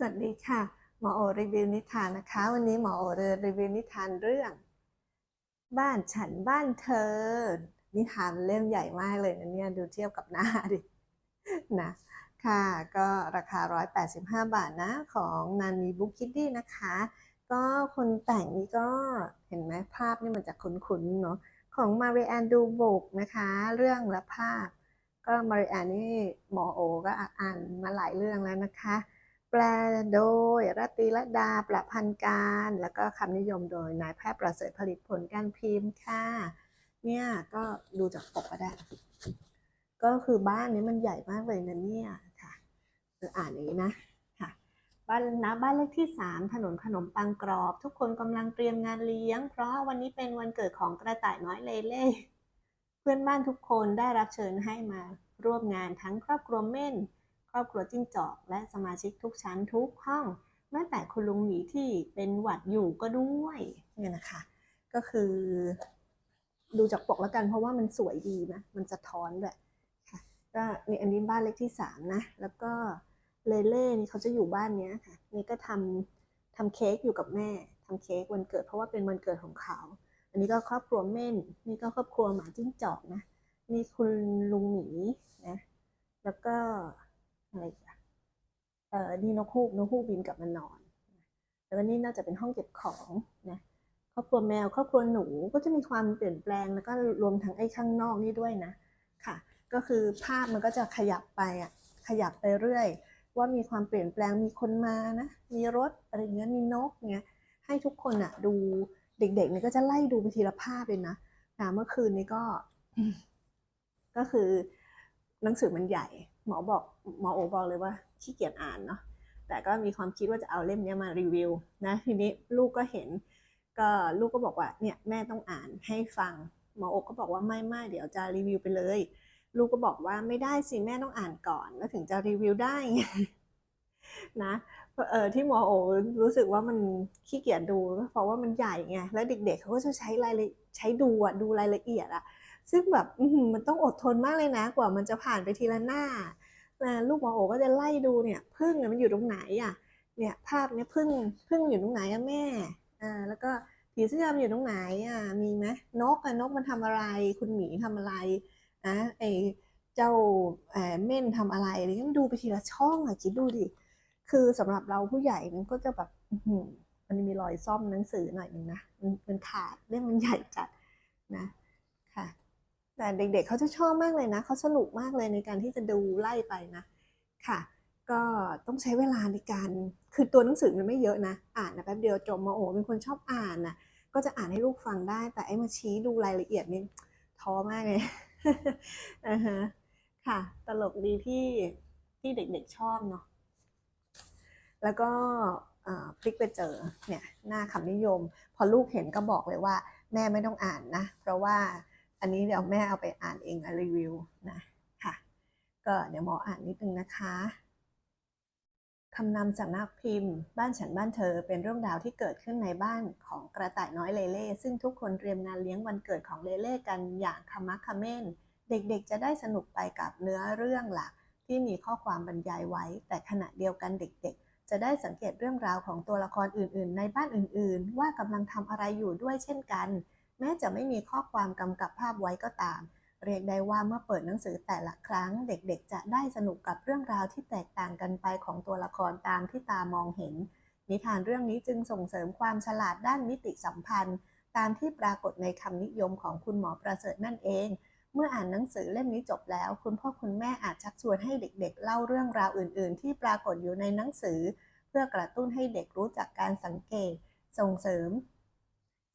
สวัสดีค่ะ หมอโอรีวิวนิทานนะคะ วันนี้หมอโอจะรีวิวนิทานเรื่อง บ้านฉันบ้านเธอ นิทานเล่มใหญ่มากเลยนะเนี่ยดูเทียบกับหน้าดินะค่ะก็ราคา 185 บาทนะของนันนีบุ๊กคิดดี้นะคะ ก็คนแต่งนี่ก็เห็นไหมภาพนี่มันจะคุ้นๆเนาะของมาริแอนดูบุกนะคะ เรื่องและภาพ ก็มาริแอนนี่หมอโอก็อ่านมาหลายเรื่องแล้วนะคะ แปลโดยรัตติรดาประพันธ์การ แล้วก็คำนิยมโดยนายแพทย์ประเสริฐผลิตผลการพิมพ์ค่ะ เนี่ยก็ดูจากปกก็ได้ ก็คือบ้านนี้มันใหญ่มากเลยนะเนี่ยค่ะเอออ่านอย่างนี้นะค่ะบ้านนะบ้านเลขที่ 3 ถนนขนมปังกรอบ ทุกคนกำลังเตรียมงานเลี้ยง เพราะวันนี้เป็นวันเกิดของกระต่ายน้อยเลเล่เพื่อนบ้านทุกคนได้รับเชิญให้มาร่วมงานทั้งครอบครัวเม่น ครอบครัวจิ้งจอก และสมาชิกทุกชั้นทุกห้องแม้แต่คุณลุงหมีที่เป็นหวัดอยู่ก็ด้วยเนี่ยนะคะ ก็คือ ดูจากปกแล้วกันเพราะว่ามันสวยดีนะมันสะท้อนแบบค่ะก็นี่อันนี้บ้านเล็กที่สามนะ แล้วก็เลเล่นี่เขาจะอยู่บ้านเนี้ยค่ะ นี่ก็ทำทำเค้กอยู่กับแม่ทำเค้กวันเกิดเพราะว่าเป็นวันเกิดของเขา อันนี้ก็ครอบครัวเม่น นี่ก็ครอบครัวหมาจิ้งจอกนะนี่คุณลุงหมีนะ แล้วก็ อะไรอีกอะเออนี่นกฮูกนกฮูกบินกลับมานอนแล้วก็นี่น่าจะเป็นห้องเก็บของนะครอบครัวแมวครอบครัวหนูก็จะมีความเปลี่ยนแปลงแล้วก็รวมทั้งไอ้ข้างนอกนี่ด้วยนะค่ะ ก็คือภาพมันก็จะขยับไปอะขยับไปเรื่อย ว่ามีความเปลี่ยนแปลงมีคนมานะมีรถอะไรเงี้ยมีนกเงี้ยให้ทุกคนอะดูเด็กๆเนี่ยก็จะไล่ดูไปทีละภาพเลยนะนะเมื่อคืนนี้ก็ ก็คือหนังสือมันใหญ่ หมอบอกหมอโอบอกเลยว่าขี้เกียจอ่านเนาะแต่ก็มีความคิดว่าจะเอาเล่มนี้มารีวิวนะทีนี้ลูกก็เห็น ก็ลูกก็บอกว่าเนี่ยแม่ต้องอ่านให้ฟัง หมอโอกก็บอกว่าไม่ไม่เดี๋ยวจะรีวิวไปเลย ลูกก็บอกว่าไม่ได้สิแม่ต้องอ่านก่อนแล้วถึงจะรีวิวได้นะเออที่หมอโอรู้สึกว่ามันขี้เกียจดูเพราะว่ามันใหญ่ไงแล้วเด็กๆเขาก็จะใช้รายละใช้ดูอะดูรายละเอียดอะ ซึ่งแบบมันต้องอดทนมากเลยนะ กว่ามันจะผ่านไปทีละหน้า ลูกหมอโอก็จะไล่ดูเนี่ยพึ่งมันอยู่ตรงไหนอะเนี่ยภาพเนี่ยพึ่งพึ่งอยู่ตรงไหนอะแม่อ่าแล้วก็ผีเสื้อมันอยู่ตรงไหนอะมีไหมนกอะนกมันทำอะไร คุณหมีทำอะไรนะไอเจ้าเอเม่นทำอะไรอะไรเงี้ยดูไปทีละช่องอะคิดดูดิคือสำหรับเราผู้ใหญ่มันก็จะแบบมันมีรอยซ่อมหนังสือหน่อยหนึงนะมันขาดเล่มมันใหญ่จัดนะ แต่เด็กๆเขาจะชอบมากเลยนะเขาสนุกมากเลยในการที่จะดูไล่ไปนะค่ะ ก็ต้องใช้เวลาในการคือตัวหนังสือมันไม่เยอะนะ อ่านนะแป๊บเดียวจบมาโอ้เป็นคนชอบอ่านนะก็จะอ่านให้ลูกฟังได้ แต่ไอ้มาชี้ดูรายละเอียดนี่ท้อมากเลยอ่าฮะค่ะตลกดีที่ที่เด็กๆชอบเนาะแล้วก็พลิกไปเจอเนี่ยหน้าคำนิยม พอลูกเห็นก็บอกเลยว่า แม่ไม่ต้องอ่านนะ เพราะว่า อันนี้เดี๋ยวแม่เอาไปอ่านเองรีวิวนะค่ะ ก็เดี๋ยวหมออ่านนิดนึงนะคะคำนำจากนักพิมพ์ บ้านฉันบ้านเธอเป็นเรื่องราวที่เกิดขึ้นในบ้านของกระต่ายน้อยเลเล่ซึ่งทุกคนเตรียมงานเลี้ยงวันเกิดของเลเล่กันอย่างขมักเขม้น เด็กๆจะได้สนุกไปกับเนื้อเรื่องหลัก ที่มีข้อความบรรยายไว้ แต่ขณะเดียวกันเด็กๆ จะได้สังเกตเรื่องราวของตัวละครอื่นๆ ในบ้านอื่นๆ ว่ากำลังทำอะไรอยู่ด้วยเช่นกัน แม้จะไม่มีข้อความกำกับภาพไว้ก็ตาม เรียกได้ว่าเมื่อเปิดหนังสือแต่ละครั้ง เด็กๆ จะได้สนุกกับเรื่องราวที่แตกต่างกันไปของตัวละครตามที่ตามองเห็น นิทานเรื่องนี้จึงส่งเสริมความฉลาดด้านมิติสัมพันธ์ ตามที่ปรากฏในคำนิยมของคุณหมอประเสริฐนั่นเอง เมื่ออ่านหนังสือเล่มนี้จบแล้ว คุณพ่อคุณแม่อาจชักชวนให้เด็ก ๆ เล่าเรื่องราวอื่น ๆ ที่ปรากฏอยู่ในหนังสือ เพื่อกระตุ้นให้เด็กรู้จักการสังเกต ส่งเสริม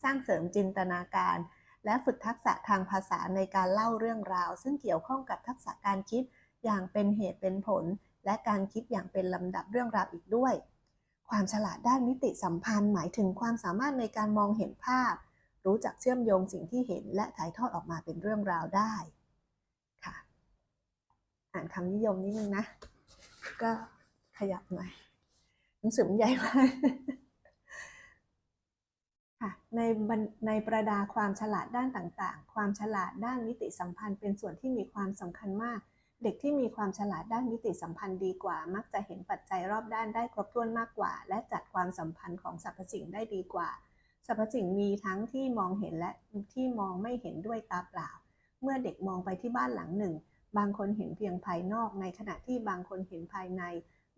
สร้างเสริมจินตนาการ และฝึกทักษะทางภาษาในการเล่าเรื่องราว ซึ่งเกี่ยวข้องกับทักษะการคิดอย่างเป็นเหตุเป็นผล และการคิดอย่างเป็นลำดับเรื่องราวอีกด้วย ความฉลาดด้านมิติสัมพันธ์ หมายถึงความสามารถในการมองเห็นภาพ รู้จักเชื่อมโยงสิ่งที่เห็น และถ่ายทอดออกมาเป็นเรื่องราวได้ค่ะ อ่านคำนิยมนิดนึงนะ ก็ขยับหน่อยหนังสือมันใหญ่มาก ค่ะในในประดาความฉลาดด้านต่างๆ ความฉลาดด้านมิติสัมพันธ์ เป็นส่วนที่มีความสำคัญมาก เด็กที่มีความฉลาดด้านมิติสัมพันธ์ดีกว่า มักจะเห็นปัจจัยรอบด้านได้ครบถ้วนมากกว่า และจัดความสัมพันธ์ของสรรพสิ่งได้ดีกว่า สรรพสิ่งมีทั้งที่มองเห็นและที่มองไม่เห็นด้วยตาเปล่า เมื่อเด็กมองไปที่บ้านหลังหนึ่ง บางคนเห็นเพียงภายนอก ในขณะที่บางคนเห็นภายใน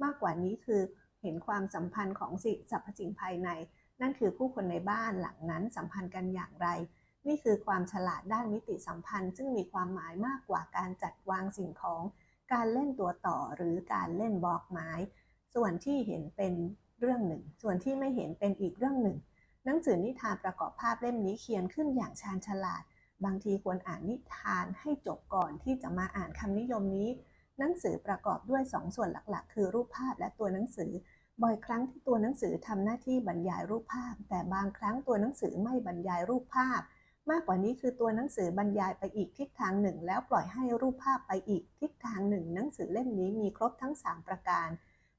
มากกว่านี้คือเห็นความสัมพันธ์ของสิ่งสรรพสิ่งภายใน นั่นคือผู้คนในบ้านหลังนั้นสัมพันธ์กันอย่างไร นี่คือความฉลาดด้านมิติสัมพันธ์ ซึ่งมีความหมายมากกว่าการจัดวางสิ่งของ การเล่นตัวต่อหรือการเล่นบล็อกไม้ ส่วนที่เห็นเป็นเรื่องหนึ่ง ส่วนที่ไม่เห็นเป็นอีกเรื่องหนึ่ง หนังสือนิทานประกอบภาพเล่มนี้เขียนขึ้นอย่างชาญฉลาด บางทีควรอ่านนิทานให้จบก่อนที่จะมาอ่านคำนิยมนี้ หนังสือประกอบด้วยสองส่วนหลักๆ คือรูปภาพและตัวหนังสือ บ่อยครั้งที่ตัวหนังสือทำหน้าที่บรรยายรูปภาพ แต่บางครั้งตัวหนังสือไม่บรรยายรูปภาพ มากกว่านี้คือตัวหนังสือบรรยายไปอีกทิศทางหนึ่ง แล้วปล่อยให้รูปภาพไปอีกทิศทางหนึ่ง หนังสือเล่มนี้มีครบทั้ง 3 ประการ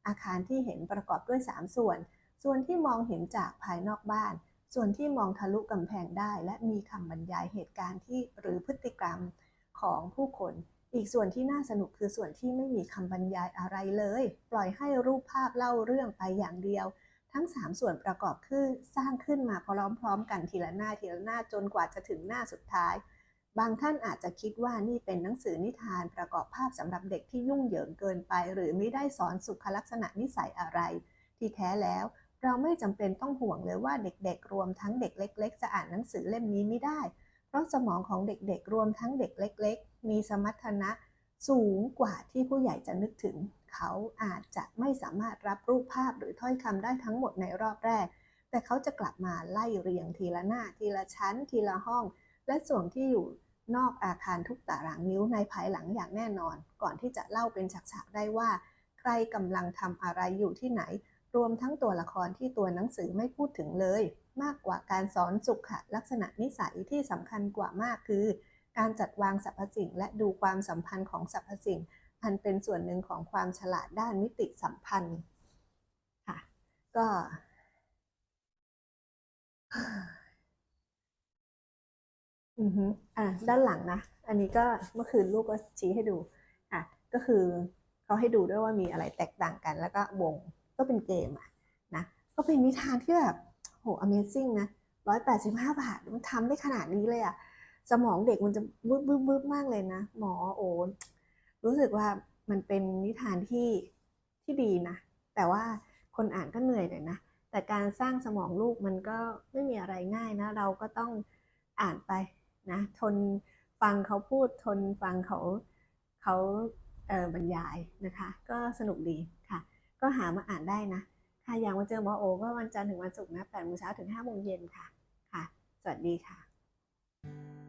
อาคารที่เห็นประกอบด้วย 3 ส่วน ส่วนที่มองเห็นจากภายนอกบ้าน ส่วนที่มองทะลุกำแพงได้ และมีคำบรรยายเหตุการณ์ที่หรือพฤติกรรมของผู้คน อีกส่วนที่น่าสนุกคือส่วนที่ไม่มีคำบรรยายอะไรเลย ปล่อยให้รูปภาพเล่าเรื่องไปอย่างเดียว ทั้ง 3 ส่วนประกอบขึ้นสร้างขึ้นมาพร้อมๆ กันทีละหน้าทีละหน้าจนกว่าจะถึงหน้าสุดท้าย บางท่านอาจจะคิดว่านี่เป็นหนังสือนิทานประกอบภาพสำหรับเด็กที่ยุ่งเหยิงเกินไป หรือไม่ได้สอนสุขลักษณะนิสัยอะไร ที่แท้แล้ว เราไม่จำเป็นต้องห่วงเลยว่าเด็กๆ รวมทั้งเด็กเล็ก ๆ จะอ่านหนังสือเล่มนี้ไม่ได้ เพราะสมองของเด็กๆ รวมทั้งเด็กเล็ก ๆ มีสมรรถนะสูงกว่าที่ผู้ใหญ่จะนึกถึง เขาอาจจะไม่สามารถรับรูปภาพหรือถ้อยคำได้ทั้งหมดในรอบแรก แต่เขาจะกลับมาไล่เรียงทีละหน้า ทีละชั้น ทีละห้อง และส่วนที่อยู่นอกอาคารทุกตารางนิ้วในภายหลังอย่างแน่นอน ก่อนที่จะเล่าเป็นฉากๆได้ว่า ใครกำลังทำอะไรอยู่ที่ไหน รวมทั้งตัวละครที่ตัวหนังสือไม่พูดถึงเลย มากกว่าการสอนสุขลักษณะนิสัยที่สำคัญกว่ามากคือ การจัดวางสรรพสิ่ง และดูความสัมพันธ์ของสรรพสิ่ง อันเป็นส่วนหนึ่งของความฉลาดด้านมิติสัมพันธ์ค่ะก็อือฮึอะด้านหลังนะ อันนี้ก็เมื่อคืนลูกก็ชี้ให้ดูอะก็คือเขาให้ดูด้วยว่ามีอะไรแตกต่างกัน แล้วก็วงก็เป็นเกมอะนะก็เป็นนิทานที่แบบโห Amazing นะร้อยแปดสิบห้าบาทมันทำได้ขนาดนี้เลยอะ สมองเด็กมันจะบึ้บบึ้บบึ้บมากเลยนะ หมอโอ้รู้สึกว่ามันเป็นนิทานที่ที่ดีนะ แต่ว่าคนอ่านก็เหนื่อยหน่อยนะ แต่การสร้างสมองลูกมันก็ไม่มีอะไรง่ายนะ เราก็ต้องอ่านไปนะ ทนฟังเขาพูดทนฟังเขาเขาเอ่อบรรยายนะคะ ก็สนุกดีค่ะ ก็หามาอ่านได้นะ ค่ะอย่างมาเจอหมอโอ ก็วันจันทร์ถึงวันศุกร์นะ8โมงเช้าถึง5โมงเย็นค่ะค่ะ สวัสดีค่ะหม